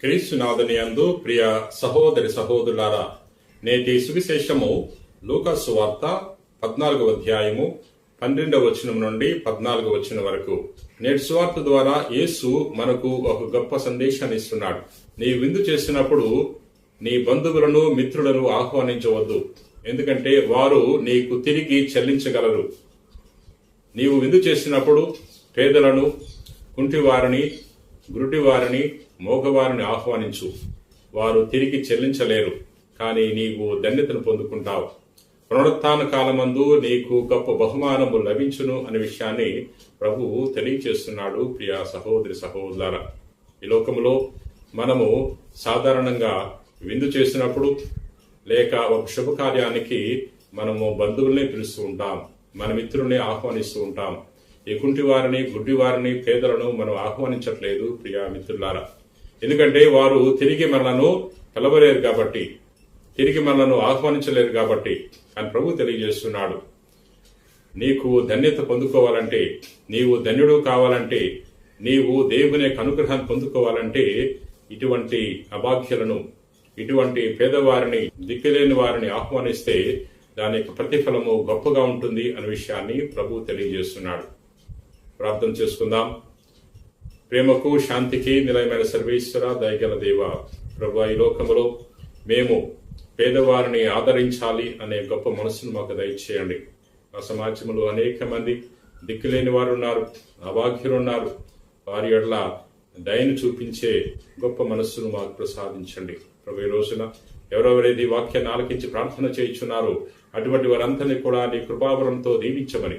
క్రీస్తునాథుని యందు ప్రియ సహోదరి సహోదరులారా నేటి సువిశేషము లూకాసు వార్త పద్నాలుగవ అధ్యాయము పన్నెండవ వచనం నుండి పద్నాలుగవ వచనం వరకు. నేటి సువార్త ద్వారా యేసు మనకు ఒక గొప్ప సందేశాన్ని ఇస్తున్నాడు. నీ విందు చేసినప్పుడు నీ బంధువులను మిత్రులను ఆహ్వానించవద్దు. ఎందుకంటే వారు నీకు తిరిగి చెల్లించగలరు. నీవు విందు చేసినప్పుడు పేదలను కుంటివారిని గురుడివారిని మోగవారిని ఆహ్వానించు. వారు తిరిగి చెల్లించలేరు కానీ నీవు ధన్యతను పొందుకుంటావు. పునరుత్న కాలమందు నీకు గొప్ప బహుమానము లభించును అనే విషయాన్ని ప్రభువు తెలియచేస్తున్నాడు ప్రియ సహోదరి సహోదర ఈ లోకములో మనము సాధారణంగా విందు చేసినప్పుడు లేక ఒక శుభకార్యానికి మనము బంధువుల్ని పిలుస్తూ ఉంటాం మన మిత్రుల్ని ఆహ్వానిస్తూ ఉంటాం. ఎకుంటి వారిని గుడ్డి వారిని పేదలను మనం ఆహ్వానించట్లేదు ప్రియా మిత్రులారా. ఎందుకంటే వారు తిరిగి మనలను పిలవలేరు కాబట్టి తిరిగి మనలను ఆహ్వానించలేరు కాబట్టి అని ప్రభు తెలియజేస్తున్నాడు. నీకు ధన్యత పొందుకోవాలంటే నీవు ధన్యుడు కావాలంటే నీవు దేవుని యొక్క అనుగ్రహాన్ని పొందుకోవాలంటే ఇటువంటి అభాగ్యులను ఇటువంటి పేదవారిని దిక్కులేని వారిని ఆహ్వానిస్తే దాని యొక్క ప్రతిఫలము గొప్పగా ఉంటుంది అనే విషయాన్ని ప్రభు తెలియజేస్తున్నాడు. ప్రార్థన చేసుకుందాం. ప్రేమకు శాంతికి నిలయమైన సర్వేశ్వర దయగల దేవ ప్రభు ఈ లోకములో మేము పేదవారిని ఆదరించాలి అనే గొప్ప మనసును మాకు దయచేయండి. మా సమాజంలో అనేక మంది దిక్కులేని వారు ఉన్నారు అభాగ్యులు ఉన్నారు వారి ఎడల దయను చూపించే గొప్ప మనస్సును మాకు ప్రసాదించండి. ప్రభు ఈ రోజున ఎవరెవరైతే వాక్యాన్ని ఆలకించి ప్రార్థన చేయించున్నారో అటువంటి వారందరినీ కూడా నీ కృపావరంతో దీవించమని